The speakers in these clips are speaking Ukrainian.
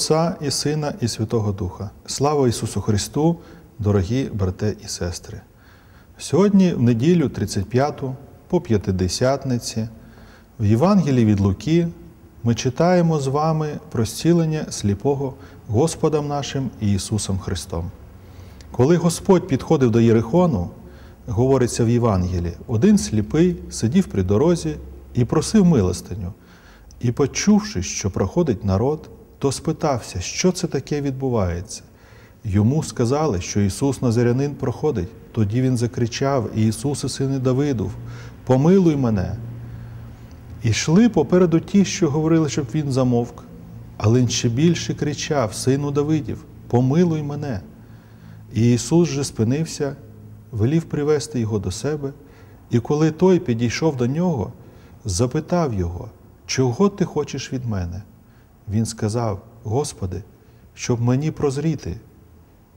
Отця і Сина, і Святого Духа. Слава Ісусу Христу, дорогі брате і сестри! Сьогодні, в неділю 35-ту, по п'ятидесятниці, в Євангелії від Луки ми читаємо з вами про зцілення сліпого Господом нашим Ісусом Христом. Коли Господь підходив до Єрихону, говориться в Євангелії, один сліпий сидів при дорозі і просив милостиню. І, почувши, що проходить народ, то спитався, що це таке відбувається. Йому сказали, що Ісус Назарянин проходить. Тоді Він закричав: Ісусе, сине Давидов, помилуй мене. І йшли попереду ті, що говорили, щоб він замовк. Але він ще більше кричав: Сину Давидів, помилуй мене. І Ісус же спинився, велів привести його до себе, і коли той підійшов до нього, запитав його, чого ти хочеш від мене? Він сказав: Господи, щоб мені прозріти.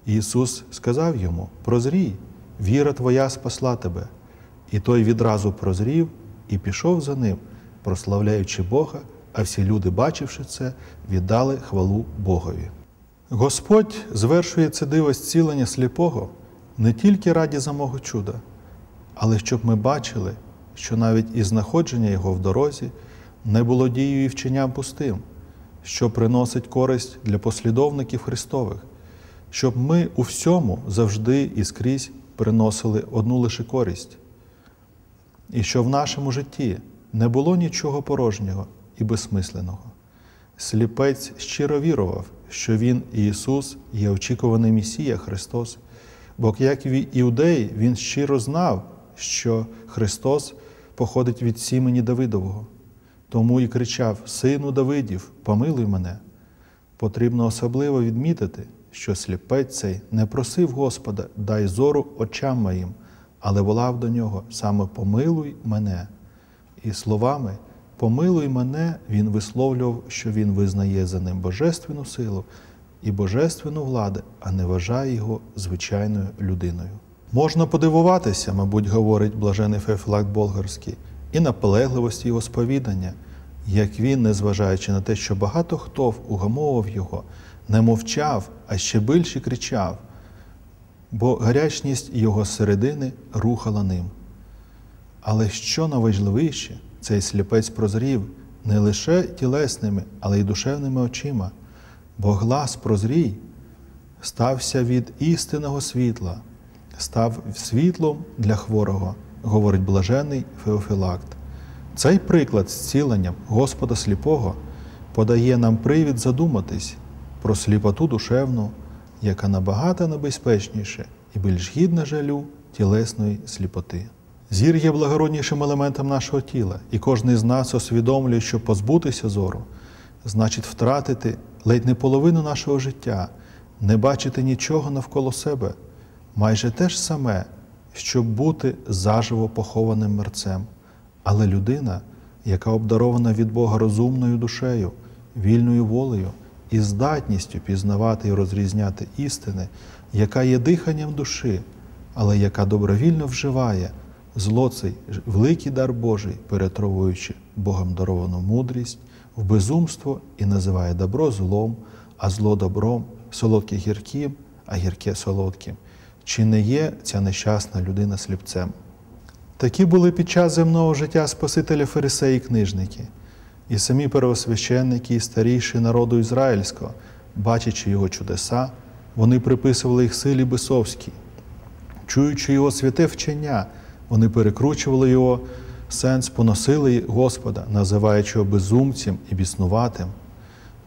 Ісус сказав йому: Прозрій, віра Твоя спасла тебе. І той відразу прозрів і пішов за ним, прославляючи Бога, а всі люди, бачивши це, віддали хвалу Богові. Господь звершує це диво зцілення сліпого не тільки раді самого чуда, але щоб ми бачили, що навіть і знаходження Його в дорозі не було дією і вченням пустим, що приносить користь для послідовників Христових, щоб ми у всьому завжди і скрізь приносили одну лише користь, і що в нашому житті не було нічого порожнього і безсмисленого. Сліпець щиро вірував, що Він, Ісус, є очікуваний Месія Христос, бо як іудей, Він щиро знав, що Христос походить від сімені Давидового. Тому і кричав: Сину Давидів, помилуй мене. Потрібно особливо відмітити, що сліпець цей не просив Господа, дай зору очам моїм, але волав до нього саме помилуй мене. І словами Помилуй мене, він висловлював, що він визнає за ним божественну силу і божественну владу, а не вважає його звичайною людиною. Можна подивуватися, мабуть, говорить блажений Феофілакт Болгарський, і наполегливості його сповідання, як він, незважаючи на те, що багато хто угамовував його, не мовчав, а ще більше кричав, бо гарячність його середини рухала ним. Але що найважливіше, цей сліпець прозрів не лише тілесними, але й душевними очима, бо глас прозрій стався від істинного світла, став світлом для хворого, говорить блажений Феофілакт. Цей приклад зцілення Господа сліпого подає нам привід задуматись про сліпоту душевну, яка набагато небезпечніше і більш гідна жалю тілесної сліпоти. Зір є благороднішим елементом нашого тіла, і кожен з нас усвідомлює, що позбутися зору значить втратити ледь не половину нашого життя, не бачити нічого навколо себе, майже те ж саме, щоб бути заживо похованим мерцем. Але людина, яка обдарована від Бога розумною душею, вільною волею і здатністю пізнавати і розрізняти істини, яка є диханням душі, але яка добровільно вживає зло цей великий дар Божий, перетровуючи Богом даровану мудрість, в безумство і називає добро злом, а зло добром, солодке гірким, а гірке солодким. Чи не є ця нещасна людина сліпцем? Такі були під час земного життя Спасителя фарисеї і книжники, і самі первосвященники і старіші народу ізраїльського, бачачи його чудеса, вони приписували їх силі бесовській, чуючи його святе вчення. Вони перекручували його сенс, поносили Господа, називаючи його безумцем і біснуватим,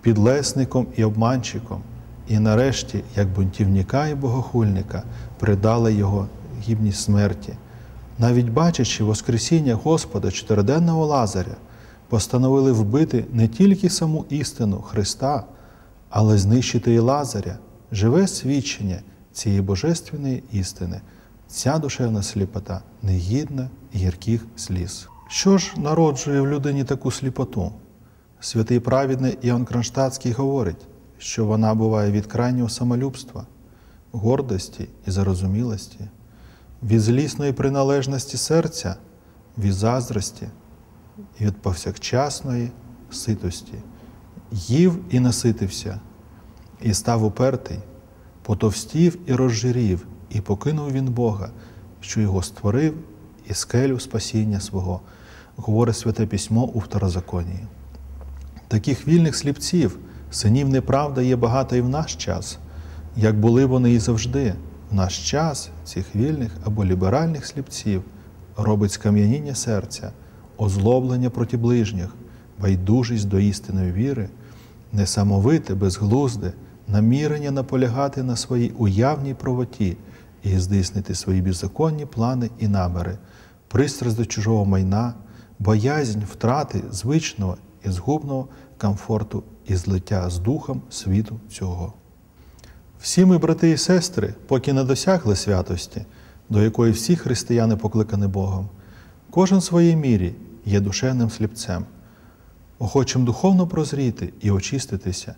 підлесником і обманщиком, і нарешті, як бунтівника і богохульника, придали його гідність смерті. Навіть бачачи Воскресіння Господа чотириденного Лазаря, постановили вбити не тільки саму істину Христа, але знищити і Лазаря, живе свідчення цієї божественної істини. Ця душевна сліпота негідна гірких сліз. Що ж народжує в людині таку сліпоту? Святий праведний Іоанн Кронштадтський говорить, що вона буває від крайнього самолюбства, гордості і зарозумілості, від злісної приналежності серця, від заздрості і від повсякчасної ситості. Їв і наситився, і став упертий, потовстів і розжирів, і покинув він Бога, що його створив, і скелю спасіння свого, говорить Святе Письмо у Второзаконії. Таких вільних сліпців, синів неправда є багато і в наш час, як були вони і завжди. В наш час цих вільних або ліберальних сліпців робить скам'яніння серця, озлоблення проти ближніх, байдужість до істинної віри, несамовите, безглузде, намірення наполягати на своїй уявній правоті і здійснити свої беззаконні плани і наміри, пристрасть до чужого майна, боязнь втрати звичного і згубного комфорту і злиття з духом світу цього. Всі ми, брати і сестри, поки не досягли святості, до якої всі християни покликані Богом, кожен в своїй мірі є душевним сліпцем. Охочем духовно прозріти і очиститися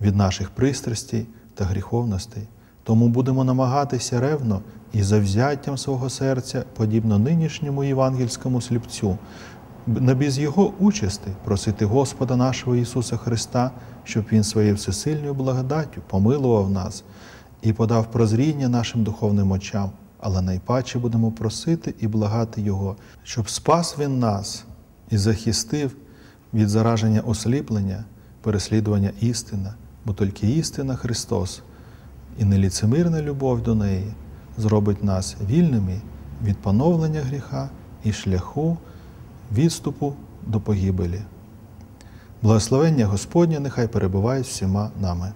від наших пристрастей та гріховностей, тому будемо намагатися ревно і завзяттям свого серця, подібно нинішньому євангельському сліпцю, не без Його участи просити Господа нашого Ісуса Христа, щоб Він своєю всесильною благодаттю помилував нас і подав прозріння нашим духовним очам, але найпаче будемо просити і благати Його, щоб спас Він нас і захистив від зараження осліплення, переслідування істина, бо тільки істина Христос і неліцемирна любов до неї зробить нас вільними від поновлення гріха і шляху відступу до погибелі. Благословення Господнє нехай перебуває всіма нами.